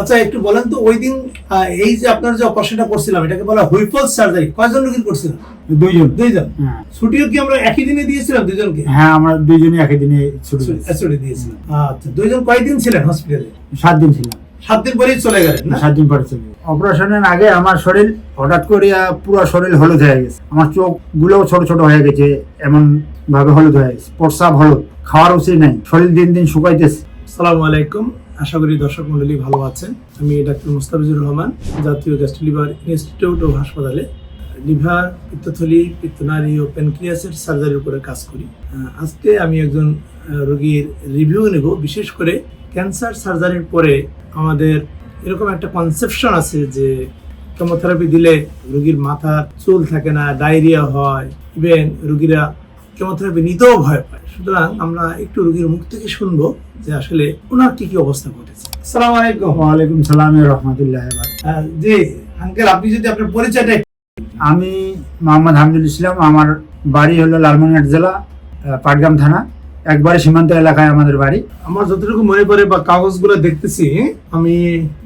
আচ্ছা একটু বলেন তো ওই দিন এই যে আপনার যে অপারেশনটা করছিলাম এটাকে বলা হুইফল সার্জারি কয়জন রোগীর করছিলাম দুইজন। দুইজন? হ্যাঁ। ছুটিও কি আমরা একই দিনে দিয়েছিলাম দুইজনকে? হ্যাঁ আমরা দুইজনই একই দিনে ছুটি ছুটি দিয়েছিলাম। আচ্ছা দুইজন কয়দিন ছিলেন হসপিটালে সাত দিন ছিলাম। সাত দিন পরেই চলে গেলেন না? সাত দিন পরে চলে অপারেশনের আগে আমার শরীর হঠাৎ করে পুরো শরীর হলুদ হয়ে গেছে। আমার চোখ গুলোও ছোট ছোট হয়ে গেছে এমন ভাবে হলুদ হয়ে গেছে। প্রস্রাব হলুদ খাওয়ার উচিত নাই। শরীর দিন দিন শুকাইতেছে। আসসালামু আলাইকুম। আশা করি দর্শক মন্ডলী ভালো আছেন। আমি ডাক্তার মুস্তাফিজুর রহমান, জাতীয় গ্যাস্ট্রো লিভার ইনস্টিটিউট ও হাসপাতালে লিভার, পিত্তথলি পিত্তনালী ও প্যানক্রিয়াসের সার্জারির উপরে কাজ করি। আজকে আমি একজন রোগীর রিভিউ নেব। বিশেষ করে ক্যান্সার সার্জারির পরে আমাদের এরকম একটা কনসেপশন আছে যে কেমোথেরাপি দিলে রোগীর মাথার চুল থাকে না, ডায়রিয়া হয়। ইভেন রোগীরা কেমোথেরাপি নিতেও ভয় পায়। সুতরাং আমরা একটু রোগীর মুখ থেকে শুনব যে আসলে ওনার কি কি অবস্থা ঘটেছে। আসসালামু আলাইকুম। ওয়ালাইকুম সালাম রহমতুল্লাহ জি আঙ্কেল আপনি যদি আপনার পরিচয়টা আমি মোহাম্মদ হামদুল ইসলাম। আমার বাড়ি হলো লালমনিরহাট জেলা পাটগ্রাম থানা। একবারে সীমান্ত এলাকায় আমাদের বাড়ি। আমার যতটুকু মনে পড়ে বা কাগজগুলো দেখতেছি আমি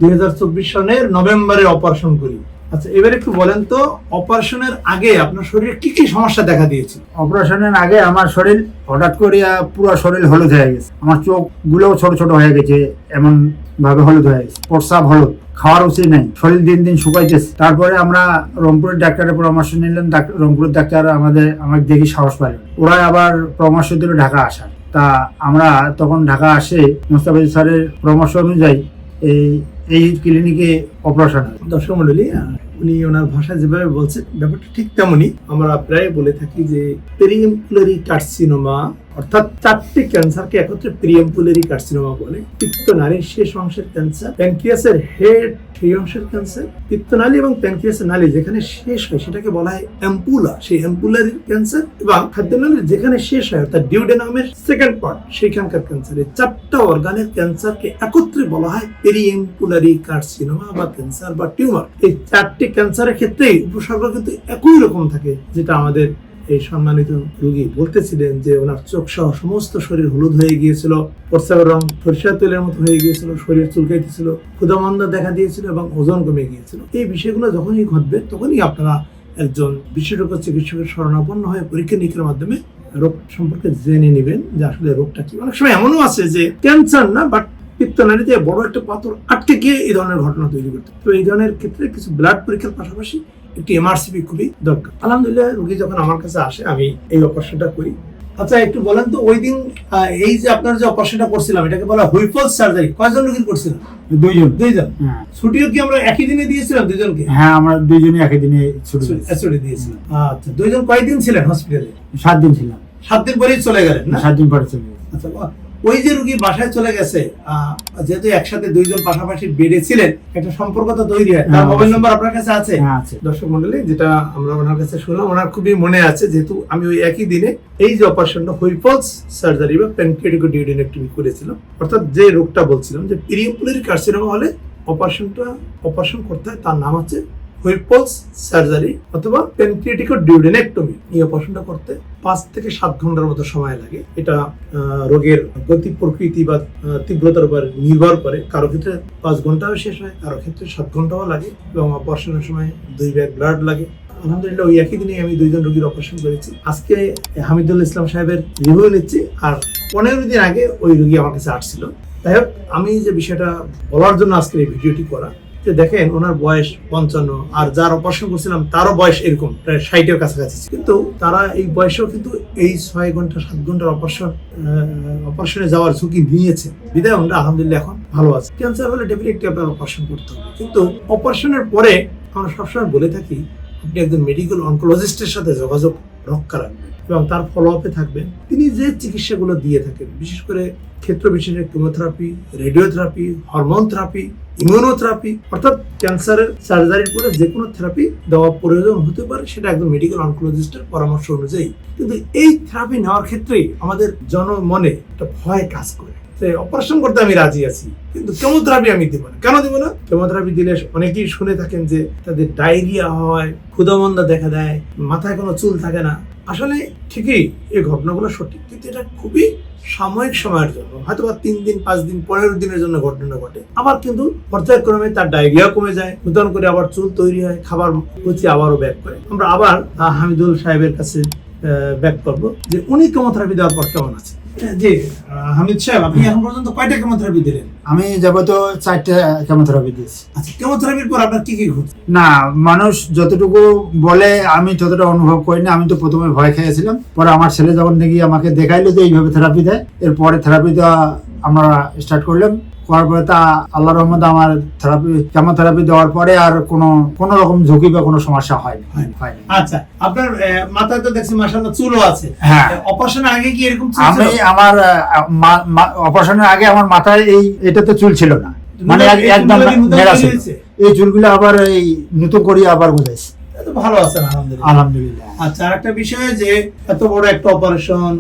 দুই সনের নভেম্বরে অপারেশন করি। আচ্ছা এবার একটু বলেন তো, অপারেশনের আগে আপনার শরীরে কি কি সমস্যা দেখা দিয়েছে? অপারেশনের আগে আমার শরীর হঠাৎ করে পুরো শরীর হলুদ হয়ে গেছে। আমার চোখ গুলোও ছোট ছোট হয়ে গেছে, এমন ভাবে হলুদ হয়ে গেছে। প্রস্রাব হলুদ, খাওয়ার উচিত নাই। শরীর দিন দিন শুকাইতেছে। তারপরে আমরা রংপুরের ডাক্তারের পরামর্শ নিলাম রংপুরের ডাক্তার আমাদের, আমাকে দেখি সাহস পাইল ওরা আবার পরামর্শ দিল ঢাকা আসার। তা আমরা তখন ঢাকা আসে মুস্তাফিজ স্যারের পরামর্শ অনুযায়ী এই এই ক্লিনিকে অপারেশন হয়। দর্শক মন্ডলী উনি ওনার ভাষা যেভাবে বলছেন, ব্যাপারটা ঠিক তেমনই। আমরা প্রায় বলে থাকি যে পেরিএমপুলারি কার্সিনোমা অর্থাৎ চারটি ক্যান্সারকে একত্রে পেরিএমপুলারি কার্সিনোমা বলে। পিত্তনালীর শেষ অংশের ক্যান্সার, প্যানক্রিয়াসের হেড সেই অংশের ক্যান্সার, পিত্তনালী এবং প্যানক্রিয়াসের নালী যেখানে শেষ হয় সেটাকে বলা হয় সেই ক্যান্সার এবং খাদ্যনালীর যেখানে শেষ হয় অর্থাৎ ডিউডেনামের সেকেন্ড পার্ট সেইখানকার ক্যান্সার। এই চারটা অর্গানের ক্যান্সারকে একত্রে বলা হয় পেরিএমপুলারি কার্সিনোমা বা ক্যান্সার বা টিউমার। এই চারটি ক্যান্সারের ক্ষেত্রেই উপসর্গ কিন্তু একই রকম থাকে, যেটা আমাদের এই সম্মানিত রোগী বলতেছিলেন যে ওনার চোখ সহ সমস্ত শরীর হলুদ হয়ে গিয়েছিল প্রস্রাবের রং সরিষার তেলের মতো হয়ে গিয়েছিল, শরীর চুলকাইতেছিল ক্ষুদামন্দা দেখা দিয়েছিল এবং ওজন কমে গিয়েছিল। এই বিষয়গুলো যখনই ঘটবে, তখনই আপনারা একজন বিশেষজ্ঞ চিকিৎসকের শরণাপন্ন হয়ে পরীক্ষা নিরীক্ষার মাধ্যমে রোগ সম্পর্কে জেনে নেবেন যে আসলে রোগটা কি। অনেক সময় এমনও আছে যে ক্যান্সার না বাট পিত্তনালীতে বড় একটা পাথর আটকে গিয়ে এই ধরনের ঘটনা তৈরি করতে। তো এই ধরনের ক্ষেত্রে কিছু ব্লাড পরীক্ষার পাশাপাশি একটি এমআরসিপি খুবই দরকার। আলহামদুলিল্লাহ রোগী যখন আমার কাছে আসে আমি এই অপারেশনটা করি। আচ্ছা একটু বলেন তো ওই দিন এই যে আপনার যে অপারেশনটা করছিলাম এটাকে বলা হুইফল সার্জারি কয়জন রোগীর করছিলাম দুইজন। দুইজন। ছুটিও কি আমরা একই দিনে দিয়েছিলাম দুইজনকে? হ্যাঁ আমরা দুইজনই একই দিনে ছুটি দিয়েছিলাম। আচ্ছা দুইজন কয়দিন ছিলেন হসপিটালে সাত দিন ছিলাম। সাত দিন পরেই চলে গেলেন না? সাত দিন পরে চলে গেছি। আচ্ছা। ওই যে রুগী বাসায় চলে গেছে যেহেতু একসাথে দুইজন পাশাপাশি বেডে ছিলেন একটা সম্পর্ক তো তৈরি হয়। তার হ্যাঁ, মোবাইল। নাম্বার আপনার কাছে আছে? হ্যাঁ দর্শক মন্ডলী যেটা আমরা ওনার কাছে শুনলাম ওনার খুবই মনে আছে যেহেতু আমি ওই একই দিনে এই যে অপারেশনটা হুইপলস সার্জারি বা প্যানক্রিয়াটিক ডিউডিনেক্টমি করেছিলাম অর্থাৎ যে রোগটা বলছিলাম যে পিরিয়মপুলারি কার্সিনোমা হলে অপারেশনটা অপারেশন করতে হয় তার নাম হচ্ছে হুইপলস সার্জারি অথবা প্যানক্রিয়াটিক ডিউডিনেক্টমি। এই অপারেশনটা করতে পাঁচ থেকে সাত ঘণ্টার মতো সময় লাগে। এটা রোগের গতি প্রকৃতি বা তীব্রতার উপর নির্ভর করে। কারও ক্ষেত্রে পাঁচ ঘন্টাও শেষ হয়, কারও ক্ষেত্রে সাত ঘন্টাও লাগে এবং অপারেশনের সময় দুই ব্যাগ ব্লাড লাগে। আলহামদুলিল্লাহ, ওই একই দিনে আমি দুইজন রোগীর অপারেশন করেছি। আজকে হামিদুল ইসলাম সাহেবের রিভিউ নিচ্ছি আর পনেরো দিন আগে ওই রোগী আমার কাছে আসছিল। যাই হোক, আমি যে বিষয়টা বলার জন্য আজকের এই ভিডিওটি করা যে দেখেন ওনার বয়স পঞ্চান্ন, আর যার অপারেশন করছিলাম, তারও বয়স এরকম, প্রায় ষাটের কাছাকাছি কিন্তু তারা এই বয়সেও কিন্তু এই ছয় ঘণ্টা, সাত ঘণ্টার অপারেশন অপারেশনে যাওয়ার ঝুঁকি নিয়েছে। বিদায় ওনারা আলহামদুলিল্লাহ এখন ভালো আছে। ক্যান্সার হলে ডেফিনেটলি আপনার অপারেশন করতে হবে। কিন্তু অপারেশনের পরে আমরা সবসময় বলে থাকি, আপনি একজন মেডিকেল অনকোলজিস্টের সাথে যোগাযোগ রক্ষা রাখবেন এবং তার ফলো আপে থাকবেন। তিনি যে চিকিৎসাগুলো দিয়ে থাকেন, বিশেষ করে ক্ষেত্র বিশেষে chemotherapy radiotherapy hormone therapy immunotherapy অর্থাৎ ক্যান্সারের সার্জারির পরে যে কোনো থেরাপি দেওয়া প্রয়োজন হতে পারে, সেটা একদম মেডিকেল অনকোলজিস্টের পরামর্শ অনুযায়ী। কিন্তু এই থেরাপি নেওয়ার ক্ষেত্রেই আমাদের জনমনে একটা ভয় কাজ করে। অপারেশন করতে আমি রাজি আছি, কিন্তু কেমোথেরাপি আমি দিব না। কেন দিব না? কেমোথেরাপি দিলে অনেকেই শুনে থাকেন যে তাদের ডায়রিয়া হয় ক্ষুদামন্দা দেখা দেয়, মাথায় কোনো চুল থাকে না। আসলে ঠিকই, এই ঘটনাগুলো সঠিক, কিন্তু এটা খুবই সাময়িক সময়ের জন্য। হয়তো বা তিন দিন, পাঁচ দিন পনেরো দিনের জন্য ঘটনা ঘটে। আবার কিন্তু পর্যায়ক্রমে তার ডায়রিয়া কমে যায়, নতুন করে আবার চুল তৈরি হয়, খাবার রুচি আবারও ব্যাক করে। আমরা আবার হামিদুল সাহেবের কাছে ব্যাক করব যে উনি কেমোথেরাপি দেওয়ার পর কেমন আছে জি হামিদ সাহেব আপনি এখন পর্যন্ত কয়টা কেমোথেরাপি দিলেন? আমি যাবত চারটে কেমোথেরাপি দিয়েছি। আচ্ছা কেমোথেরাপির পর আপনার কি কি ঘটছে? না মানুষ যতটুকু বলে আমি ততটা অনুভব আমি তো প্রথমে ভয় খেয়েছিলাম। পরে আমার ছেলে যখন দেখি আমাকে দেখাইলো যে এইভাবে থেরাপি দেয় এরপরে থেরাপি দেওয়া আমরা স্টার্ট করলাম। করার পরে তা আল্লাহ রহমতে আমার থেরাপি কেমোথেরাপি দেওয়ার পরে আর কোনো কোনো রকম ঝুঁকি বা কোনো সমস্যা হয়নি হয়নি। আচ্ছা আপনার মাথায় তো দেখছি মাসাল্লাহ চুলও আছে হ্যাঁ। অপারেশন আগে কি এরকম চুল আমি? আমার অপারেশনের আগে আমার মাথায় এই এটাতে চুল ছিল না মানে এই একদম ছিল এই চুলগুলো আবার এই নতুন করিয়ে আবার বুঝাইছে ভালো আছেন আলহামদুলিল্লাহ। আলহামদুলিল্লাহ। আচ্ছা একটা বিষয় যে এত বড় একটা অপারেশন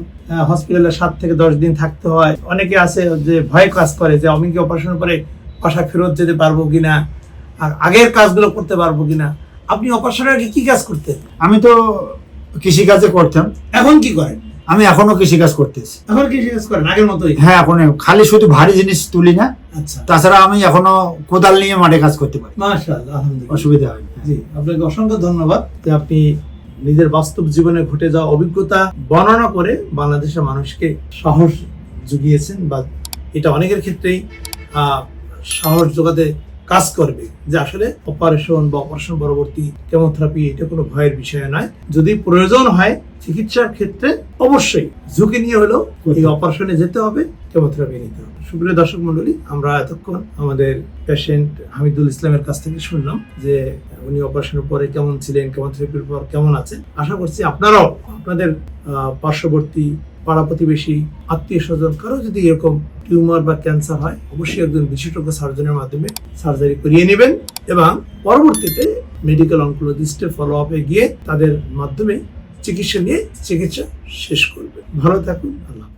হসপিটালে সাত থেকে দশ দিন থাকতে হয়। অনেকে আছে যে ভয় কাজ করে যে আমি কি অপারেশন পরে বাসা ফেরত যেতে পারব কিনা আর আগের কাজগুলো করতে পারব কিনা। আপনি অপারেশনের আগে কি কাজ করতেন? আমি তো কৃষিকাজে করতাম। এখন কি করেন? আমি এখনও কৃষিকাজ করতেছি। এখন কি কাজ করেন? আগের মতোই? হ্যাঁ এখন খালি শুধু ভারী জিনিস তুলি না। আচ্ছা। তাছাড়া আমি এখনও কোদাল নিয়ে মাঠে কাজ করতে পারি। মাশাআল্লাহ আলহামদুলিল্লাহ। অসুবিধা হয়। জি আপনাকে অসংখ্য ধন্যবাদ যে আপনি নিজের বাস্তব জীবনে ঘটে যাওয়া অভিজ্ঞতা বর্ণনা করে বাংলাদেশের মানুষকে সাহস জুগিয়েছেন বা এটা অনেকের ক্ষেত্রেই আহ, সাহস যোগাতে কাজ করবে যে আসলে অপারেশন বা অপারেশন পরবর্তী কেমোথেরাপি এটা কোনো ভয়ের বিষয় নয়। যদি প্রয়োজন হয় চিকিৎসার ক্ষেত্রে অবশ্যই ঝুঁকি নিয়ে হলেও এই অপারেশনে যেতে হবে কেমোথেরাপি নিতে হবে। সুপ্রিয় দর্শক মন্ডলী আমরা এতক্ষণ আমাদের পেশেন্ট হামিদুল ইসলামের কাছ থেকে শুনলাম যে উনি অপারেশনের পরে কেমন ছিলেন কেমোথেরাপির পর কেমন আছেন আশা করছি আপনারাও আপনাদের পার্শ্ববর্তী পাড়া প্রতিবেশী, আত্মীয় স্বজন, কারও যদি এরকম টিউমার বা ক্যান্সার হয়, অবশ্যই একজন বিশেষজ্ঞ সার্জনের মাধ্যমে সার্জারি করিয়ে নেবেন এবং পরবর্তীতে মেডিকেল অঙ্কোলজিস্টের ফলো আপে গিয়ে তাদের মাধ্যমে চিকিৎসা নিয়ে চিকিৎসা শেষ করবে ভালো থাকুন, আল্লাহ।